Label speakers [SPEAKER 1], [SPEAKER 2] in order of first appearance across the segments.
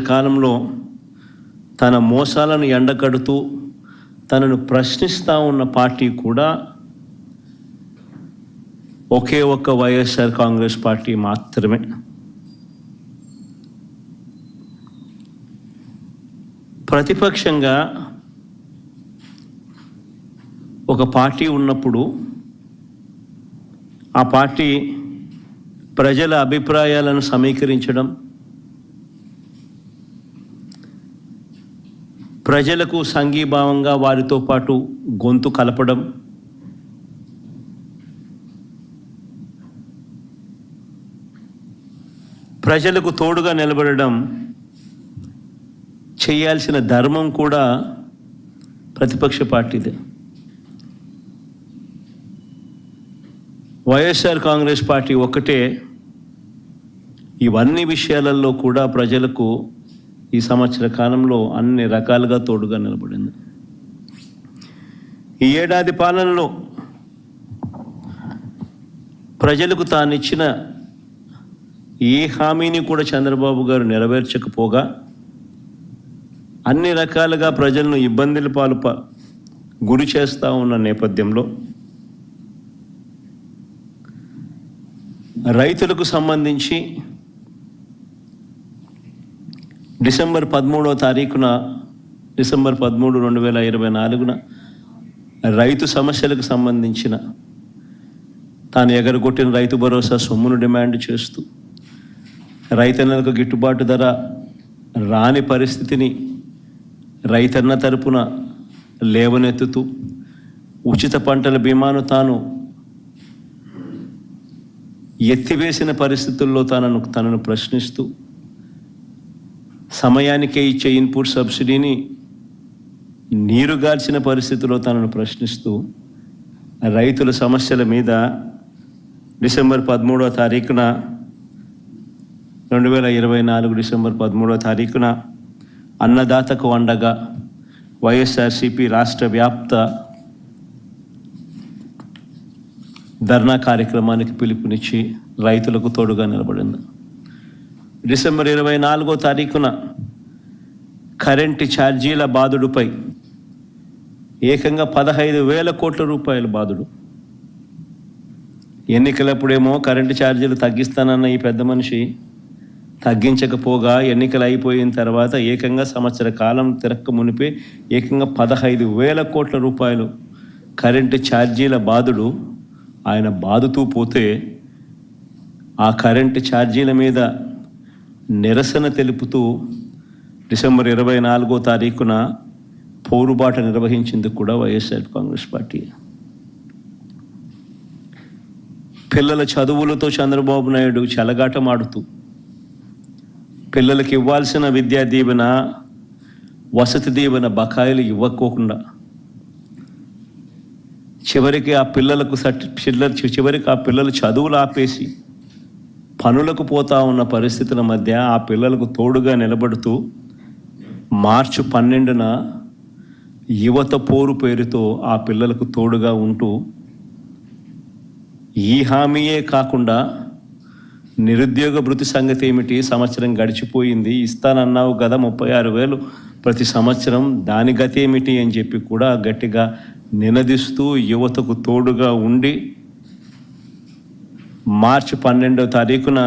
[SPEAKER 1] కాలంలో తన మోసాలను ఎండకడుతూ తనను ప్రశ్నిస్తూ ఉన్న పార్టీ కూడా ఒకే ఒక్క వైఎస్ఆర్ కాంగ్రెస్ పార్టీ మాత్రమే. ప్రతిపక్షంగా ఒక పార్టీ ఉన్నప్పుడు ఆ పార్టీ ప్రజల అభిప్రాయాలను సమీకరించడం ప్రజలకు సంఘీభావంగా వారితో పాటు గొంతు కలపడం. ప్రజలకు తోడుగా నిలబడడం. చేయాల్సిన ధర్మం కూడా ప్రతిపక్ష పార్టీదే. వైఎస్ఆర్ కాంగ్రెస్ పార్టీ ఒక్కటే. ఇవన్నీ విషయాలలో కూడా ప్రజలకు ఈ సంవత్సర కాలంలో అన్ని రకాలుగా తోడుగా నిలబడింది. ఈ ఏడాది పాలనలో ప్రజలకు తానిచ్చిన ఏ హామీని కూడా చంద్రబాబు గారు నెరవేర్చకపోగా అన్ని రకాలుగా ప్రజలను ఇబ్బందుల పాలు గురి చేస్తూ ఉన్న నేపథ్యంలో రైతులకు సంబంధించి డిసెంబర్ పదమూడవ తారీఖున డిసెంబర్ పదమూడు రెండు వేల ఇరవై నాలుగున రైతు సమస్యలకు సంబంధించిన తాను ఎగరగొట్టిన రైతు భరోసా సొమ్మును డిమాండ్ చేస్తూ రైతన్నలకు గిట్టుబాటు ధర రాని పరిస్థితిని రైతన్న తరపున లేవనెత్తుతూ ఉచిత పంటల బీమాను తాను ఎత్తివేసిన పరిస్థితుల్లో తనను తనను ప్రశ్నిస్తూ సమయానికే ఇచ్చే ఇన్పుట్ సబ్సిడీని నీరుగాల్చిన పరిస్థితిలో తనను ప్రశ్నిస్తూ రైతుల సమస్యల మీద డిసెంబర్ పదమూడవ తారీఖున రెండు వేల ఇరవై నాలుగు డిసెంబర్ పదమూడవ తారీఖున అన్నదాతకు అండగా వైఎస్ఆర్సిపి రాష్ట్ర వ్యాప్త ధర్నా కార్యక్రమానికి పిలుపునిచ్చి రైతులకు తోడుగా నిలబడింది. డిసెంబర్ ఇరవై నాలుగో తారీఖున కరెంటు ఛార్జీల బాధుడుపై ఏకంగా పదహైదు వేల కోట్ల రూపాయల బాధుడు ఎన్నికలప్పుడేమో కరెంటు ఛార్జీలు తగ్గిస్తానన్న ఈ పెద్ద మనిషి తగ్గించకపోగా ఎన్నికలు అయిపోయిన తర్వాత ఏకంగా సంవత్సర కాలం తిరక్క మునిపే ఏకంగా పదహైదు వేల కోట్ల రూపాయలు కరెంటు ఛార్జీల బాధుడు ఆయన బాదుతూ పోతే ఆ కరెంటు ఛార్జీల మీద నిరసన తెలుపుతూ డిసెంబర్ ఇరవై నాలుగో తారీఖున పోరుబాట నిర్వహించింది కూడా వైఎస్ఆర్ కాంగ్రెస్ పార్టీ. పిల్లల చదువులతో చంద్రబాబు నాయుడు చెలగాటమాడుతూ పిల్లలకి ఇవ్వాల్సిన విద్యా దీవెన వసతి దీవెన బకాయిలు ఇవ్వకోకుండా చివరికి ఆ పిల్లలకు సర్టి చివరికి ఆ పిల్లలు చదువులు ఆపేసి పనులకు పోతా ఉన్న పరిస్థితుల మధ్య ఆ పిల్లలకు తోడుగా నిలబడుతూ మార్చి పన్నెండున యువత పోరు పేరుతో ఆ పిల్లలకు తోడుగా ఉంటూ ఈ హామీయే కాకుండా నిరుద్యోగ భృతి సంగతి ఏమిటి? సంవత్సరం గడిచిపోయింది. ఇస్తానన్నావు కదా ముప్పై ఆరు వేలు. ప్రతి సంవత్సరం దాని గతి ఏమిటి అని చెప్పి కూడా గట్టిగా నినదిస్తూ యువతకు తోడుగా ఉండి మార్చి పన్నెండవ తారీఖున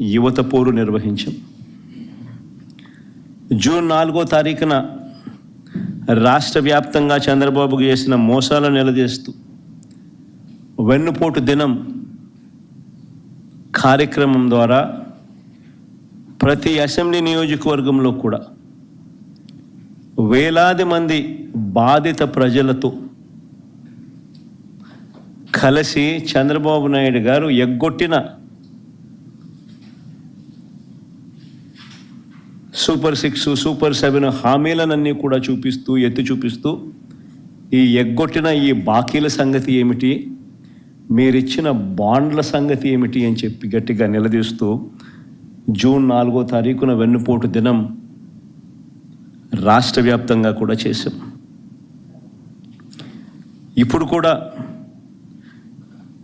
[SPEAKER 1] యువత పోరు నిర్వహించాం. జూన్ నాలుగో తారీఖున రాష్ట్ర వ్యాప్తంగా చంద్రబాబుకు చేసిన మోసాలను నిలదీస్తూ వెన్నుపోటు దినం కార్యక్రమం ద్వారా ప్రతి అసెంబ్లీ నియోజకవర్గంలో కూడా వేలాది మంది బాధిత ప్రజలతో కలిసి చంద్రబాబు నాయుడు గారు ఎగ్గొట్టిన సూపర్ సిక్స్ సూపర్ సెవెన్ హామీలనన్నీ కూడా చూపిస్తూ ఎత్తి చూపిస్తూ ఈ ఎగ్గొట్టిన ఈ బాకీల సంగతి ఏమిటి? మీరిచ్చిన బాండ్ల సంగతి ఏమిటి అని చెప్పి గట్టిగా నిలదీస్తూ జూన్ నాలుగో తారీఖున వెన్నుపోటు దినం రాష్ట్ర వ్యాప్తంగా కూడా చేశాం. ఇప్పుడు కూడా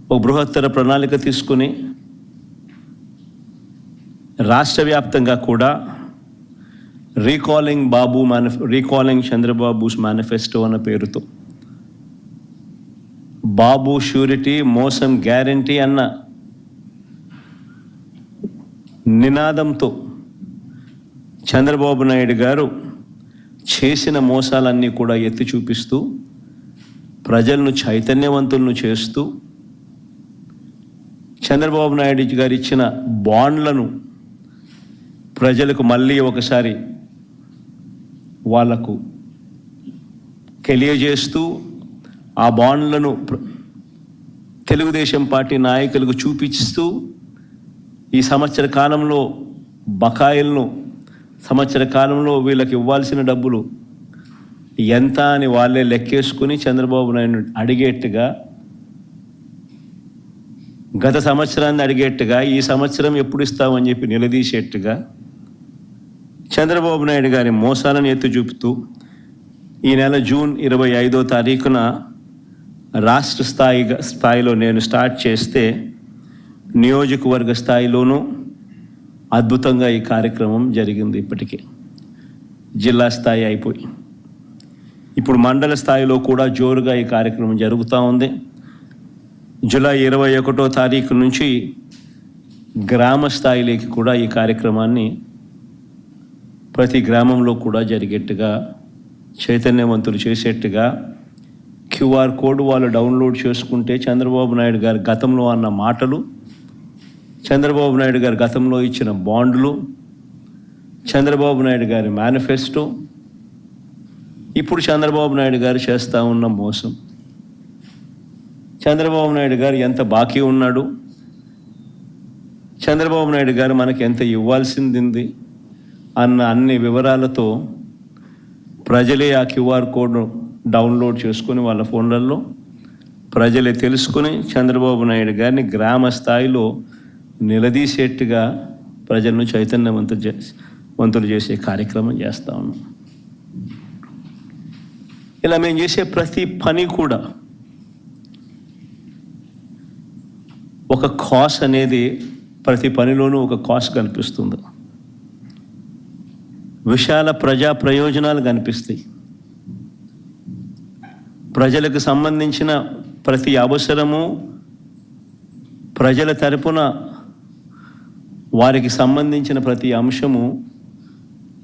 [SPEAKER 1] ఒక బృహత్తర ప్రణాళిక తీసుకుని రాష్ట్ర వ్యాప్తంగా కూడా రీకాలింగ్ బాబు మేనిఫె రీకాలింగ్ చంద్రబాబుస్ మేనిఫెస్టో అన్న పేరుతో బాబు షూరిటీ మోసం గ్యారంటీ అన్న నినాదంతో చంద్రబాబు నాయుడు గారు చేసిన మోసాలన్నీ కూడా ఎత్తి చూపిస్తూ ప్రజలను చైతన్యవంతులను చేస్తూ చంద్రబాబు నాయుడు గారు ఇచ్చిన బాండ్లను ప్రజలకు మళ్ళీ ఒకసారి వాళ్ళకు తెలియజేస్తూ ఆ బాండ్లను తెలుగుదేశం పార్టీ నాయకులకు చూపిస్తూ ఈ సంవత్సర కాలంలో బకాయిలను సంవత్సర కాలంలో వీళ్ళకి ఇవ్వాల్సిన డబ్బులు ఎంత అని వాళ్ళే లెక్కేసుకుని చంద్రబాబు నాయుడు అడిగేట్టుగా గత సంవత్సరాన్ని అడిగేట్టుగా ఈ సంవత్సరం ఎప్పుడు ఇస్తామని చెప్పి నిలదీసేట్టుగా చంద్రబాబు నాయుడు గారి మోసాలను ఎత్తి చూపుతూ ఈ నెల జూన్ ఇరవై ఐదో తారీఖున రాష్ట్ర స్థాయిగా స్థాయిలో నేను స్టార్ట్ చేస్తే నియోజకవర్గ స్థాయిలోనూ అద్భుతంగా ఈ కార్యక్రమం జరిగింది ఇప్పటికే. జిల్లా స్థాయి అయిపోయి. ఇప్పుడు మండల స్థాయిలో కూడా జోరుగా ఈ కార్యక్రమం జరుగుతూ ఉంది. జూలై ఇరవై ఒకటో తారీఖు నుంచి గ్రామ స్థాయిలోకి కూడా ఈ కార్యక్రమాన్ని ప్రతి గ్రామంలో కూడా జరిగేట్టుగా చైతన్యవంతులు చేసేట్టుగా క్యూఆర్ కోడ్ వాళ్ళు డౌన్లోడ్ చేసుకుంటే చంద్రబాబు నాయుడు గారు గతంలో అన్న మాటలు చంద్రబాబు నాయుడు గారు గతంలో ఇచ్చిన బాండ్లు చంద్రబాబు నాయుడు గారి మేనిఫెస్టో ఇప్పుడు చంద్రబాబు నాయుడు గారు చేస్తూ ఉన్న మోసం. చంద్రబాబు నాయుడు గారు ఎంత బాకీ ఉన్నాడు? చంద్రబాబు నాయుడు గారు మనకి ఎంత ఇవ్వాల్సింది అన్న అన్ని వివరాలతో ప్రజలే ఆ క్యూఆర్ కోడ్ను డౌన్లోడ్ చేసుకొని వాళ్ళ ఫోన్లలో ప్రజలే తెలుసుకుని చంద్రబాబు నాయుడు గారిని గ్రామ స్థాయిలో నిలదీసేట్టుగా ప్రజలను చైతన్యవంతులు చేసి వంతులు చేసే కార్యక్రమం చేస్తా ఉన్నాం. ఇలా మేము చేసే ప్రతి పని కూడా ఒక కాస్ అనేది ప్రతి పనిలోనూ ఒక కాస్ కనిపిస్తుంది. విశాల ప్రజా ప్రయోజనాలు కనిపిస్తాయి. ప్రజలకు సంబంధించిన ప్రతి అవసరము ప్రజల తరపున వారికి సంబంధించిన ప్రతి అంశము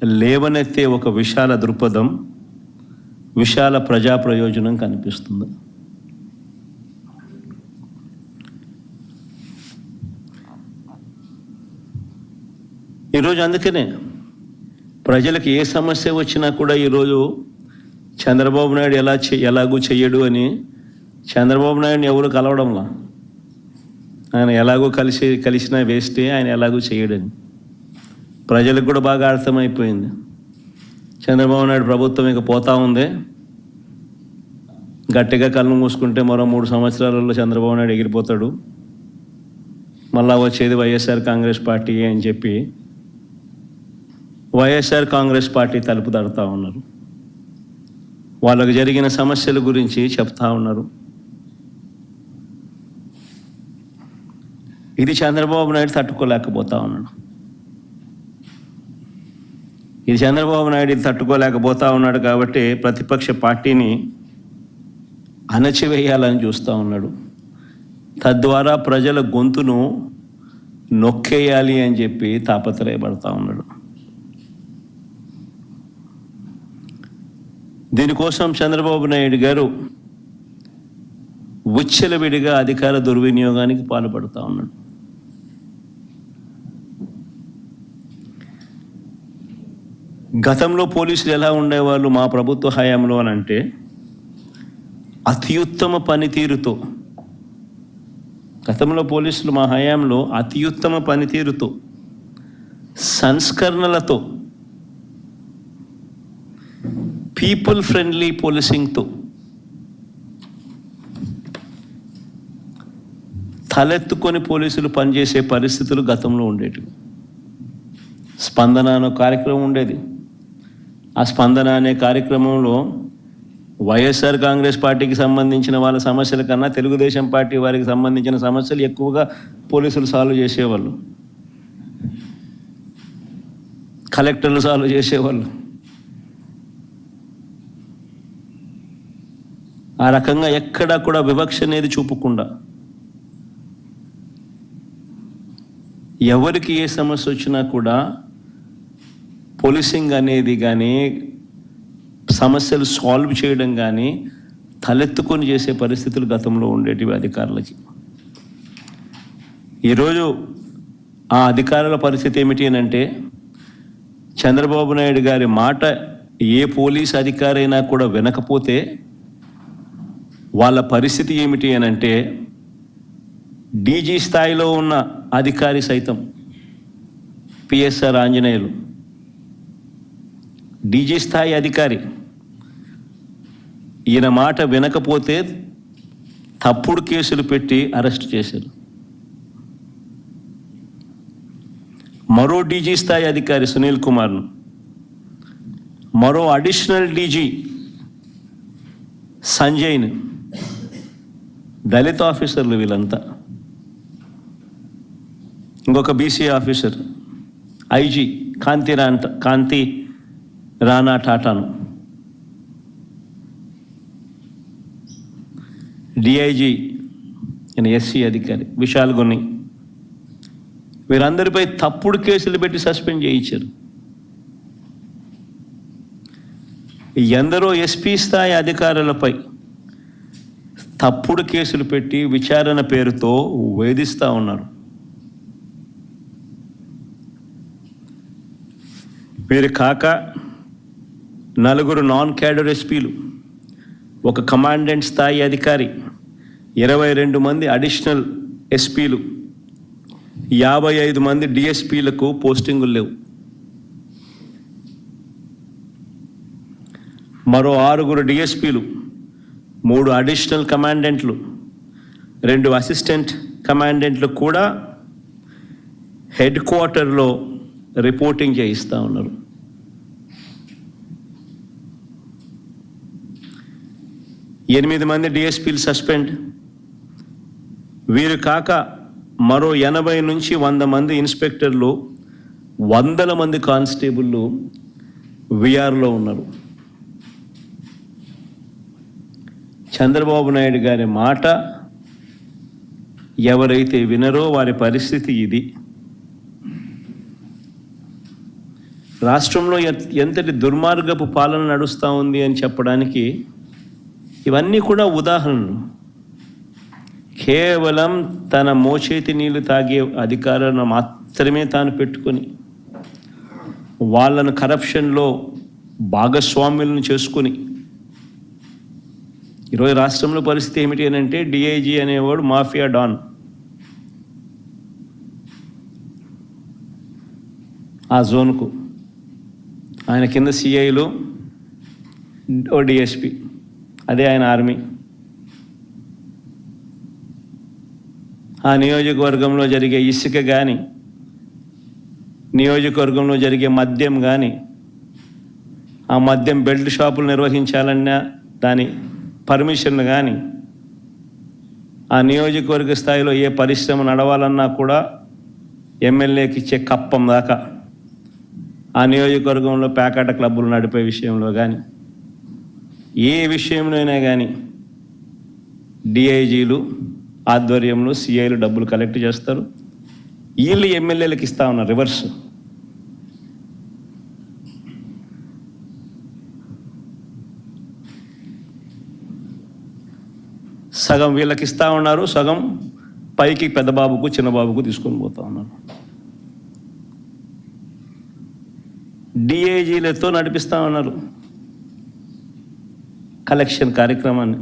[SPEAKER 1] లేవనెత్తే ఒక విశాల దృక్పథం విశాల ప్రజా ప్రయోజనం కనిపిస్తుంది. ఈరోజు అందుకనే ప్రజలకు ఏ సమస్య వచ్చినా కూడా ఈరోజు చంద్రబాబు నాయుడు ఎలా చే ఎలాగూ చెయ్యడు అని చంద్రబాబు నాయుడుని ఎవరు కలవడంలా? ఆయన ఎలాగో కలిసి కలిసినా వేస్తే ఆయన ఎలాగూ చేయడని ప్రజలకు కూడా బాగా అర్థమైపోయింది. చంద్రబాబు నాయుడు ప్రభుత్వం ఇక పోతా ఉంది. గట్టిగా కళ్ళు మూసుకుంటే మరో మూడు సంవత్సరాలలో చంద్రబాబు నాయుడు ఎగిరిపోతాడు. మళ్ళా వచ్చేది వైఎస్ఆర్ కాంగ్రెస్ పార్టీ అని చెప్పి వైఎస్ఆర్ కాంగ్రెస్ పార్టీ తలుపు తడతా ఉన్నారు. వాళ్ళకు జరిగిన సమస్యల గురించి చెప్తా ఉన్నారు. ఇది చంద్రబాబు నాయుడు తట్టుకోలేకపోతా ఉన్నాడు. ఇది చంద్రబాబు నాయుడు ఇది తట్టుకోలేకపోతా ఉన్నాడు కాబట్టి ప్రతిపక్ష పార్టీని అణచివేయాలని చూస్తూ ఉన్నాడు. తద్వారా ప్రజల గొంతును నొక్కేయాలి అని చెప్పి తాపత్రయపడతా ఉన్నాడు. దీనికోసం చంద్రబాబు నాయుడు గారు విచ్చలవిడిగా అధికార దుర్వినియోగానికి పాల్పడుతూ ఉన్నాడు. గతంలో పోలీసులు ఎలా ఉండేవాళ్ళు మా ప్రభుత్వ హయాంలో అని అంటే అత్యుత్తమ పనితీరుతో గతంలో పోలీసులు మా హయాంలో అత్యుత్తమ పనితీరుతో సంస్కరణలతో పీపుల్ ఫ్రెండ్లీ పోలీసింగ్తో తలెత్తుకొని పోలీసులు పనిచేసే పరిస్థితులు గతంలో ఉండేటివి. స్పందన అనే కార్యక్రమం ఉండేది. ఆ స్పందన అనే కార్యక్రమంలో వైఎస్ఆర్ కాంగ్రెస్ పార్టీకి సంబంధించిన వాళ్ళ సమస్యల కన్నా తెలుగుదేశం పార్టీ వారికి సంబంధించిన సమస్యలు ఎక్కువగా పోలీసులు సాల్వ్ చేసేవాళ్ళు. కలెక్టర్లు సాల్వ్ చేసేవాళ్ళు. ఆ రకంగా ఎక్కడా కూడా వివక్ష అనేది చూపకుండా. ఎవరికి ఏ సమస్య వచ్చినా కూడా పోలీసింగ్ అనేది కానీ సమస్యలు సాల్వ్ చేయడం కానీ తలెత్తుకొని చేసే పరిస్థితులు గతంలో ఉండేటివి అధికారులకి. ఈరోజు ఆ అధికారుల పరిస్థితి ఏమిటి అని అంటే చంద్రబాబు నాయుడు గారి మాట ఏ పోలీస్ అధికారైనా కూడా వినకపోతే వాళ్ళ పరిస్థితి ఏమిటి అని అంటే డీజీ స్థాయిలో ఉన్న అధికారి సైతం పిఎస్ఆర్ ఆంజనేయులు. డీజీ స్థాయి అధికారి. ఈయన మాట వినకపోతే తప్పుడు కేసులు పెట్టి అరెస్ట్ చేశారు. మరో డీజీ స్థాయి అధికారి సునీల్ కుమార్ను. మరో అడిషనల్ డీజీ సంజయ్ను. దళిత ఆఫీసర్లు వీళ్ళంతా. ఇంకొక బీసీ ఆఫీసర్ ఐజీ కాంతి రాంట కాంతి రానా టాటాను. డిఐజీ ఆయన ఎస్సీ అధికారి విశాల్ గుని వీరందరిపై తప్పుడు కేసులు పెట్టి సస్పెండ్ చేయించారు. ఎందరో ఎస్పీ స్థాయి అధికారులపై తప్పుడు కేసులు పెట్టి విచారణ పేరుతో వేధిస్తూ ఉన్నారు. వీరు కాక నలుగురు నాన్ క్యాడర్ ఎస్పీలు ఒక కమాండెంట్ స్థాయి అధికారి ఇరవై రెండు మంది అడిషనల్ ఎస్పీలు యాభై ఐదు మంది డిఎస్పీలకు పోస్టింగులు లేవు. మరో ఆరుగురు డిఎస్పీలు మూడు అడిషనల్ కమాండెంట్లు రెండు అసిస్టెంట్ కమాండెంట్లు కూడా హెడ్ క్వార్టర్లో రిపోర్టింగ్ చేయిస్తూ ఉన్నారు. ఎనిమిది మంది డిఎస్పీలు సస్పెండ్ వీరు కాక మరో ఎనభై నుంచి వంద మంది ఇన్స్పెక్టర్లు వందల మంది కానిస్టేబుళ్ళు విఆర్లో ఉన్నారు. చంద్రబాబు నాయుడు గారి మాట ఎవరైతే వినరో వారి పరిస్థితి ఇది. రాష్ట్రంలో ఎంతటి దుర్మార్గపు పాలన నడుస్తూ ఉంది అని చెప్పడానికి ఇవన్నీ కూడా ఉదాహరణలు. కేవలం తన మోచేతి నీళ్ళు తాగే అధికారాలను మాత్రమే తాను పెట్టుకొని వాళ్ళను కరప్షన్లో భాగస్వామ్యులను చేసుకొని ఈరోజు రాష్ట్రంలో పరిస్థితి ఏమిటి అని అంటే డిఐజీ అనేవాడు మాఫియా డాన్. ఆ జోన్కు. ఆయన కింద సిఐలు ఓ డిఎస్పి అదే ఆయన ఆర్మీ. ఆ నియోజకవర్గంలో జరిగే ఇసుక కానీ నియోజకవర్గంలో జరిగే మద్యం కానీ ఆ మద్యం బెల్ట్ షాపులు నిర్వహించాలన్నా దాని పర్మిషన్లు కానీ ఆ నియోజకవర్గ స్థాయిలో ఏ పరిశ్రమ నడవాలన్నా కూడా ఎమ్మెల్యేకి ఇచ్చే కప్పం దాకా ఆ నియోజకవర్గంలో పేకాట క్లబ్బులు నడిపే విషయంలో కానీ ఏ విషయంలోనైనా కానీ డిఐజీలు ఆధ్వర్యంలో సిఐలు డబ్బులు కలెక్ట్ చేస్తారు. వీళ్ళు ఎమ్మెల్యేలకు ఇస్తా ఉన్నారు రివర్స్. సగం వీళ్ళకి ఇస్తూ ఉన్నారు సగం పైకి పెద్ద బాబుకు చిన్న బాబుకు తీసుకొని పోతా ఉన్నారు. డిఏజీలతో నడిపిస్తా ఉన్నారు. కలెక్షన్ కార్యక్రమాన్ని.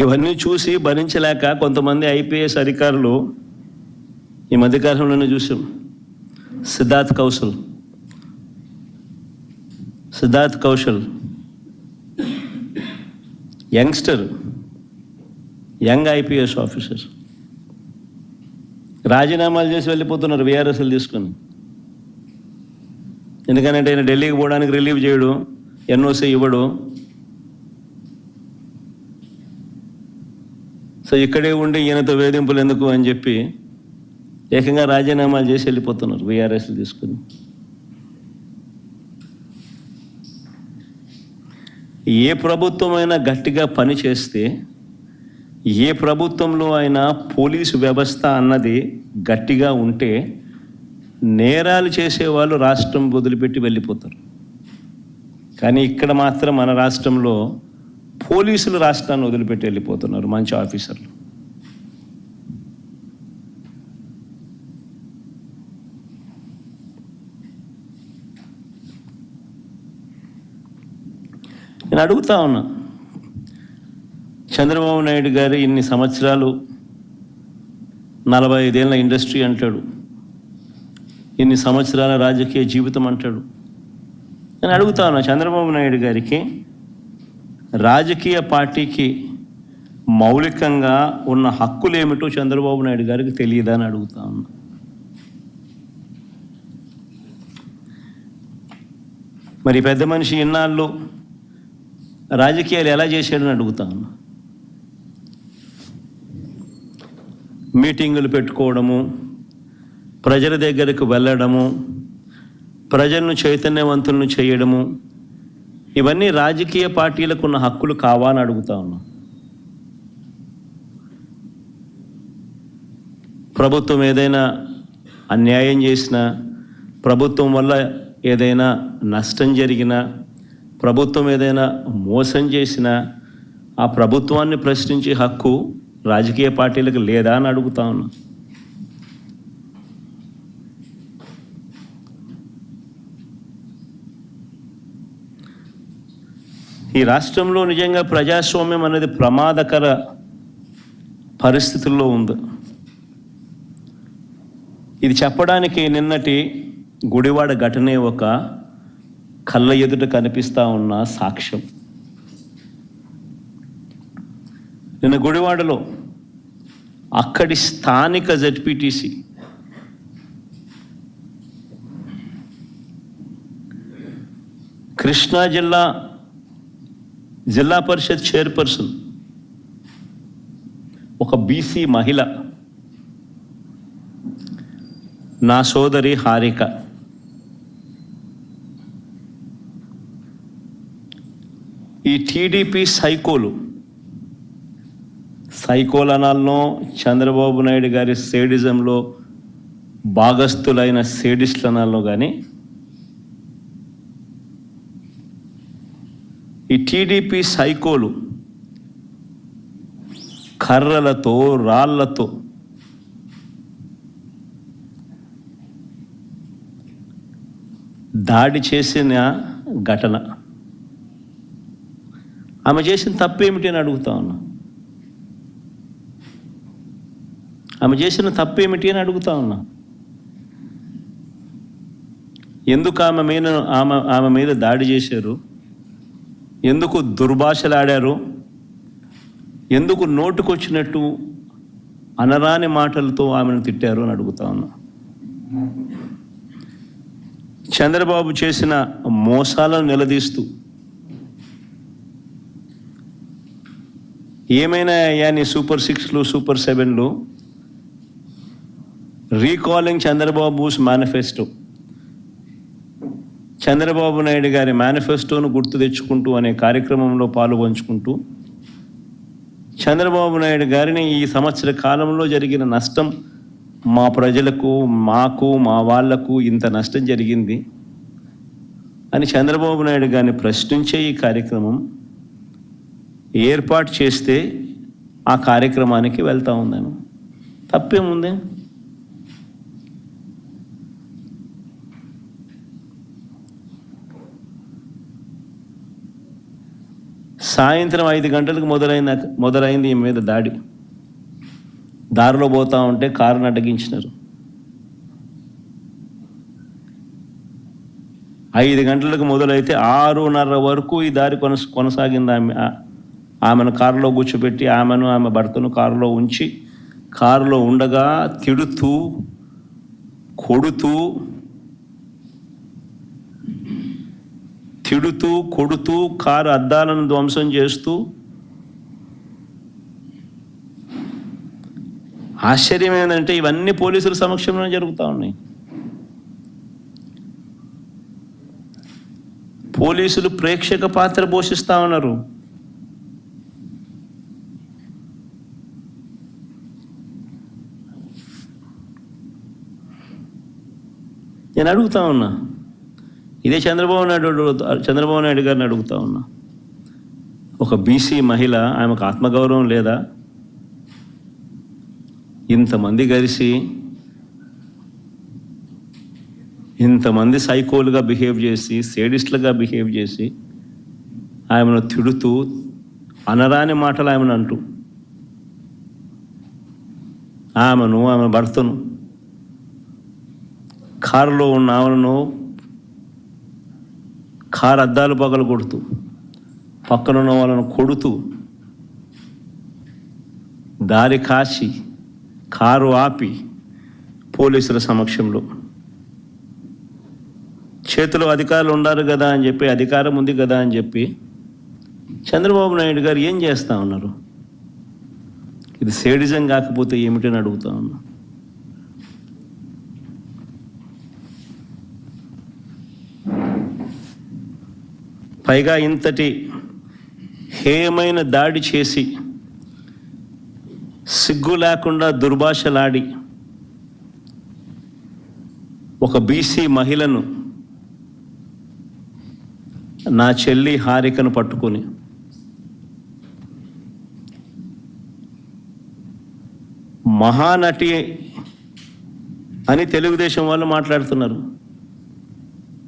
[SPEAKER 1] ఇవన్నీ చూసి భరించలేక కొంతమంది ఐపీఎస్ అధికారులు ఈ మధ్యకాలంలోనే చూసాం Siddharth Kaushal. Siddharth Kaushal. Youngster. Young IPS officer. రాజీనామాలు చేసి వెళ్ళిపోతున్నారు విఆర్ఎస్ఎల్ తీసుకొని. ఎందుకంటే ఆయన ఢిల్లీకి పోవడానికి రిలీవ్ చేయడు ఎన్ఓసి ఇవ్వడు. సో ఇక్కడే ఉండి ఈయనతో వేధింపులు ఎందుకు అని చెప్పి ఏకంగా రాజీనామాలు చేసి వెళ్ళిపోతున్నారు బీఆర్ఎస్లు తీసుకుని. ఏ ప్రభుత్వమైనా గట్టిగా పని చేస్తే ఏ ప్రభుత్వంలో అయినా పోలీసు వ్యవస్థ అన్నది గట్టిగా ఉంటే నేరాలు చేసేవాళ్ళు రాష్ట్రం వదిలిపెట్టి వెళ్ళిపోతారు. కానీ ఇక్కడ మాత్రం మన రాష్ట్రంలో పోలీసులు రాష్ట్రాన్ని వదిలిపెట్టి వెళ్ళిపోతున్నారు మంచి ఆఫీసర్లు. నేను అడుగుతా ఉన్నా చంద్రబాబు నాయుడు గారు ఇన్ని సంవత్సరాలు నలభై ఐదేళ్ళ ఇండస్ట్రీ అంటాడు ఇన్ని సంవత్సరాల రాజకీయ జీవితం అంటాడు. నేను అడుగుతా ఉన్నా చంద్రబాబు నాయుడు గారికి రాజకీయ పార్టీకి మౌలికంగా ఉన్న హక్కులు ఏమిటో చంద్రబాబు నాయుడు గారికి తెలియదా అని అడుగుతా ఉన్నా. మరి పెద్ద మనిషి ఇన్నాళ్ళు రాజకీయాలు ఎలా చేశాడని అడుగుతా ఉన్నా. మీటింగులు పెట్టుకోవడము ప్రజల దగ్గరకు వెళ్ళడము ప్రజలను చైతన్యవంతులను చేయడము ఇవన్నీ రాజకీయ పార్టీలకు ఉన్న హక్కులు కావా అని అడుగుతా ఉన్నా. ప్రభుత్వం ఏదైనా అన్యాయం చేసినా ప్రభుత్వం వల్ల ఏదైనా నష్టం జరిగినా ప్రభుత్వం ఏదైనా మోసం చేసినా ఆ ప్రభుత్వాన్ని ప్రశ్నించే హక్కు రాజకీయ పార్టీలకు లేదా అని అడుగుతా ఉన్నా. ఈ రాష్ట్రంలో నిజంగా ప్రజాస్వామ్యం అనేది ప్రమాదకర పరిస్థితుల్లో ఉంది. ఇది చెప్పడానికి నిన్నటి గుడివాడ ఘటనే ఒక కళ్ళ ఎదుట కనిపిస్తా ఉన్న సాక్ష్యం. నిన్న గుడివాడలో అక్కడి స్థానిక జడ్పీటీసీ కృష్ణా జిల్లా జిల్లా పరిషత్ చైర్పర్సన్ ఒక బీసీ మహిళ నా సోదరి హారిక. ఈ టీడీపీ సైకోలు. సైకోల్ అనాలనో చంద్రబాబు నాయుడు గారి సేడిజంలో భాగస్థులైన సేడిస్టులు అనాలనో కానీ ఈ టీడీపీ సైకోలు కర్రలతో రాళ్ళతో దాడి చేసిన ఘటన. ఆమె చేసిన తప్పేమిటి అని అడుగుతా ఉన్నా. ఆమె చేసిన తప్పు ఏమిటి అని అడుగుతా ఉన్నా. ఎందుకు ఆమె మీద ఆమె ఆమె మీద దాడి చేశారు? ఎందుకు దుర్భాషలాడారు? ఎందుకు నోటుకొచ్చినట్టు అనరాని మాటలతో ఆమెను తిట్టారు అని అడుగుతా ఉన్నా. చంద్రబాబు చేసిన మోసాలను నిలదీస్తూ ఏమైనా అయ్యా నీ సూపర్ సిక్స్లు super సెవెన్లు? Recalling Chandrababu's manifesto. Chandrababu Naidu గారి మేనిఫెస్టోను గుర్తు తెచ్చుకుంటూ అనే కార్యక్రమంలో పాలుపంచుకుంటూ చంద్రబాబు నాయుడు గారిని ఈ సంవత్సర కాలంలో జరిగిన నష్టం మా ప్రజలకు మాకు మా వాళ్ళకు ఇంత నష్టం జరిగింది అని చంద్రబాబు నాయుడు గారిని ప్రశ్నించే ఈ కార్యక్రమం ఏర్పాటు చేస్తే ఆ కార్యక్రమానికి వెళ్తూ ఉందాము తప్పేముంది? సాయంత్రం ఐదు గంటలకు మొదలైన మొదలైంది ఈ మీద దాడి. దారిలో పోతా ఉంటే కారును అడ్డగించినారు. ఐదు గంటలకు మొదలైతే ఆరున్నర వరకు ఈ దారి కొనస కొనసాగింది ఆమె ఆమెను కారులో కూర్చోబెట్టి ఆమెను ఆమె భర్తను కారులో ఉంచి కారులో ఉండగా తిడుతూ కొడుతూ తిడుతూ కొడుతూ కారు అద్దాలను ధ్వంసం చేస్తూ ఆశ్చర్యం ఏంటంటే ఇవన్నీ పోలీసుల సమక్షంలో జరుగుతూ ఉన్నాయి. పోలీసులు ప్రేక్షక పాత్ర పోషిస్తా ఉన్నారు. నేను అడుగుతా ఉన్నా. ఇదే చంద్రబాబు నాయుడు చంద్రబాబు నాయుడు గారిని అడుగుతా ఉన్నా. ఒక బీసీ మహిళ ఆమెకు ఆత్మగౌరవం లేదా? ఇంతమంది కలిసి ఇంతమంది సైకోలుగా బిహేవ్ చేసి సేడిస్ట్లుగా బిహేవ్ చేసి ఆమెను తిడుతూ అనరాని మాటలు ఆమెను అంటూ. ఆమెను ఆమె భర్తను కారులో ఉన్న ఆమెను కారు అద్దాలు పగలు కొడుతూ పక్కన ఉన్న వాళ్ళను కొడుతూ దారి కాచి కారు ఆపి పోలీసుల సమక్షంలో. చేతిలో అధికారులు ఉన్నారు కదా అని చెప్పి అధికారం ఉంది కదా అని చెప్పి చంద్రబాబు నాయుడు గారు ఏం చేస్తా ఉన్నారు? ఇది సేడిజం కాకపోతే ఏమిటని అడుగుతా ఉన్నా. పైగా ఇంతటి హేయమైన దాడి చేసి సిగ్గు లేకుండా దుర్భాషలాడి ఒక బీసీ మహిళను నా చెల్లి హారికను పట్టుకొని మహానటి అని తెలుగుదేశం వాళ్ళు మాట్లాడుతున్నారు.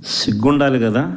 [SPEAKER 1] సిగ్గుండాలి కదా?